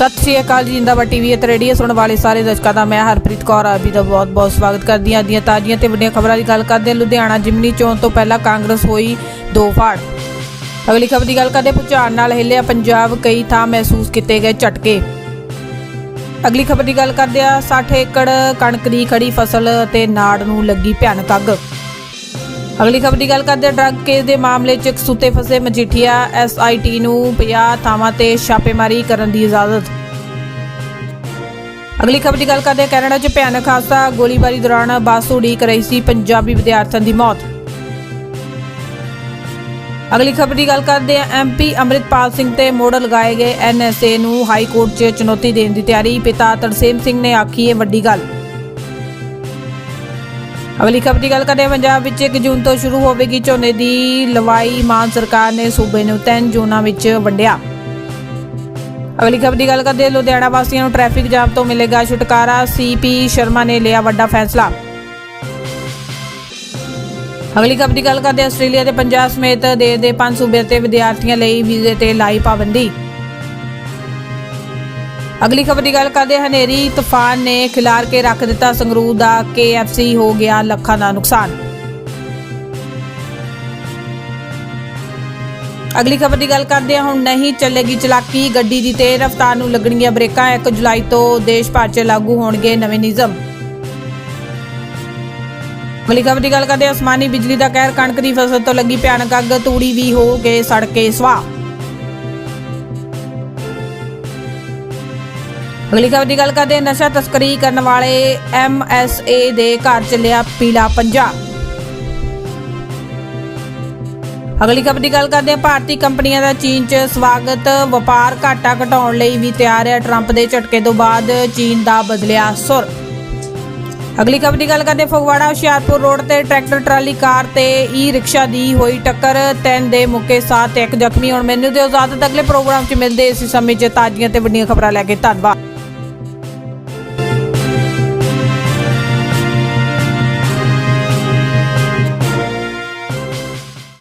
ਸਤਿ ਸ਼੍ਰੀ ਅਕਾਲ ਜੀ ਜਿੰਦਾਬਾਦ ਟੀਵੀ ਅਤੇ ਰੇਡੀਓ ਸੁਣਨ ਵਾਲੇ ਸਾਰੇ ਦਰਸ਼ਕਾਂ ਦਾ ਮੈਂ ਹਰਪ੍ਰੀਤ ਕੌਰ ਆਬੀ ਦਾ ਬਹੁਤ-ਬਹੁਤ ਸਵਾਗਤ ਕਰਦੀ ਹਾਂ। ਦੀਆਂ ਤਾਜ਼ੀਆਂ ਤੇ ਵੱਡੀਆਂ ਖਬਰਾਂ ਦੀ ਗੱਲ ਕਰਦੇ ਲੁਧਿਆਣਾ ਜਿਮਨੀ ਚੋਣ ਤੋਂ ਪਹਿਲਾਂ ਕਾਂਗਰਸ ਹੋਈ ਦੋ ਫਾੜ। ਅਗਲੀ ਖਬਰ ਦੀ ਗੱਲ ਕਰਦੇ ਹਾਂ, ਭੁਚਾਲ ਨਾਲ ਹਿੱਲਿਆ ਪੰਜਾਬ ਕਈ ਥਾਂ ਮਹਿਸੂਸ ਕੀਤੇ ਗਏ ਝਟਕੇ। ਅਗਲੀ ਖਬਰ ਦੀ ਗੱਲ ਕਰਦੇ ਆ 60 ਏਕੜ ਕਣਕ ਦੀ ਖੜੀ ਫਸਲ ਅਤੇ ਨਾੜ ਨੂੰ ਲੱਗੀ ਭਿਆਨਕ ਅੱਗ। ਅਗਲੀ ਖਬਰ ਦੀ ਗੱਲ ਕਰਦੇ ਹਾਂ। ਡਰੱਗ ਕੇਸ ਦੇ ਮਾਮਲੇ 'ਚ ਇੱਕ ਸੁੱਤੇ ਫਸੇ ਮਜੀਠੀਆ ਐਸਆਈਟੀ ਨੂੰ 50 ਥਾਵਾਂ ਤੇ ਛਾਪੇਮਾਰੀ ਕਰਨ ਦੀ ਇਜਾਜ਼ਤ। ਅਗਲੀ ਖਬਰ ਦੀ ਗੱਲ ਕਰਦੇ ਹਾਂ ਕੈਨੇਡਾ 'ਚ ਭਿਆਨਕ ਹਾਦਸਾ। ਗੋਲੀਬਾਰੀ ਦੌਰਾਨ ਬੱਸ ਉਡੀਕ ਰਹੀ ਸੀ ਪੰਜਾਬੀ ਵਿਦਿਆਰਥਣ ਦੀ ਮੌਤ। ਅਗਲੀ ਖਬਰ ਦੀ ਗੱਲ ਕਰਦੇ ਹਾਂ ਐਮਪੀ ਅੰਮ੍ਰਿਤਪਾਲ ਸਿੰਘ ਤੇ ਮੋੜ ਲਗਾਏ ਗਏ ਐਨਐਸਏ ਨੂੰ ਹਾਈ ਕੋਰਟ 'ਚ ਚੁਣੌਤੀ ਦੇਣ ਦੀ ਤਿਆਰੀ। ਪਿਤਾ ਤਰਸੇਮ ਸਿੰਘ ਨੇ ਆਖੀ ਇਹ ਵੱਡੀ ਗੱਲ। ਅਗਲੀ ਖਬਰ ਦੀ ਗੱਲ ਕਰਦੇ ਹਾਂ ਪੰਜਾਬ ਵਿੱਚ 1 ਜੂਨ ਤੋਂ ਸ਼ੁਰੂ ਹੋਵੇਗੀ ਝੋਨੇ ਦੀ ਲਵਾਈ। ਮਾਨ ਸਰਕਾਰ ਨੇ ਸੂਬੇ ਨੂੰ ਤਿੰਨ ਜੂਨਾਂ ਵਿੱਚ ਵੰਡਿਆ। ਅਗਲੀ ਖਬਰ ਦੀ ਗੱਲ ਕਰਦੇ ਲੁਧਿਆਣਾ ਵਾਸੀਆਂ ਨੂੰ ਟ੍ਰੈਫਿਕ ਜਾਮ ਤੋਂ ਮਿਲੇਗਾ ਛੁਟਕਾਰਾ ਸੀਪੀ ਸ਼ਰਮਾ ਨੇ ਲਿਆ ਵੱਡਾ ਫੈਸਲਾ। ਅਗਲੀ ਖਬਰ ਦੀ ਗੱਲ ਕਰਦੇ ਆਸਟ੍ਰੇਲੀਆ ਦੇ ਪੰਜਾਬ ਸਮੇਤ ਦੇਸ਼ ਦੇ ਪੰਜ ਸੂਬਿਆਂ ਤੇ ਵਿਦਿਆਰਥੀਆਂ ਲਈ ਵੀਜ਼ੇ ਤੇ ਲਾਈ ਪਾਬੰਦੀ। ਅਗਲੀ ਖਬਰ ਦੀ ਗੱਲ ਕਰਦੇ ਹਨੇਰੀ, ਤੂਫਾਨ ਨੇ ਖਿਲਾਰ ਕੇ ਰੱਖ ਦਿੱਤਾ ਸੰਗਰੂਰ ਦਾ KFC ਹੋ ਗਿਆ ਲੱਖਾਂ ਦਾ ਨੁਕਸਾਨ। ਅਗਲੀ ਖਬਰ ਦੀ ਗੱਲ ਕਰਦੇ ਹਾਂ, ਹੁਣ ਨਹੀਂ ਚੱਲੇਗੀ ਚਲਾਕੀ, ਗੱਡੀ ਦੀ ਤੇਜ਼ ਰਫ਼ਤਾਰ ਨੂੰ ਲੱਗਣਗੀਆਂ ਬ੍ਰੇਕਾਂ 1 ਜੁਲਾਈ ਤੋਂ ਦੇਸ਼ ਭਰ 'ਚ ਲਾਗੂ ਹੋਣਗੇ ਨਵੇਂ ਨਿਯਮ। ਅਗਲੀ ਖਬਰ ਦੀ ਗੱਲ ਕਰਦੇ ਹਾਂ, ਅਸਮਾਨੀ ਬਿਜਲੀ ਦਾ ਕਹਿਰ, ਕਣਕ ਦੀ ਫਸਲ ਤੋਂ ਲੱਗੀ ਭਿਆਨਕ ਅੱਗ, ਤੂੜੀ ਵੀ ਹੋ ਗਏ ਸੜ ਕੇ ਸਵਾਹ। ਅਗਲੀ ਖਬਰ ਦੀ ਗੱਲ ਕਰਦੇ ਨਸ਼ਾ ਤਸਕਰੀ ਕਰਨ ਵਾਲੇ ਐਮਐਸਏ ਦੇ ਘਰ ਚੱਲਿਆ ਪੀਲਾ ਪੰਜਾ। ਅਗਲੀ ਖਬਰ ਦੀ ਗੱਲ ਕਰਦੇ ਹਾਂ। ਭਾਰਤੀ ਕੰਪਨੀਆਂ ਦਾ ਚੀਨ 'ਚ ਸਵਾਗਤ। ਵਪਾਰ ਘਾਟਾ ਘਟਾਉਣ ਲਈ ਵੀ ਤਿਆਰ ਹੈ। ਟਰੰਪ ਦੇ ਝਟਕੇ ਤੋਂ ਬਾਅਦ ਚੀਨ ਦਾ ਬਦਲਿਆ ਸੁਰ। ਅਗਲੀ ਖਬਰ ਦੀ ਗੱਲ ਕਰਦੇ ਫਗਵਾੜਾ, ਹੁਸ਼ਿਆਰਪੁਰ ਰੋਡ ਤੇ ਟਰੈਕਟਰ, ਟਰਾਲੀ, ਕਾਰ ਤੇ ਈ ਰਿਕਸ਼ਾ ਦੀ ਹੋਈ ਟੱਕਰ। ਤਿੰਨ ਦੇ ਮੁੱਕੇ ਸਾਥ, ਇੱਕ ਜ਼ਖਮੀ। ਹੁਣ ਮੈਨੂੰ ਦਿਓ ਇਜਾਜ਼ਤ। ਅਗਲੇ ਪ੍ਰੋਗਰਾਮ 'ਚ ਮਿਲਦੇ ਇਸ ਸਮੇਂ 'ਚ ਤਾਜ਼ੀਆਂ ਤੇ ਵੱਡੀਆਂ ਖਬਰਾਂ ਲੈ ਕੇ ਧੰਨਵਾਦ।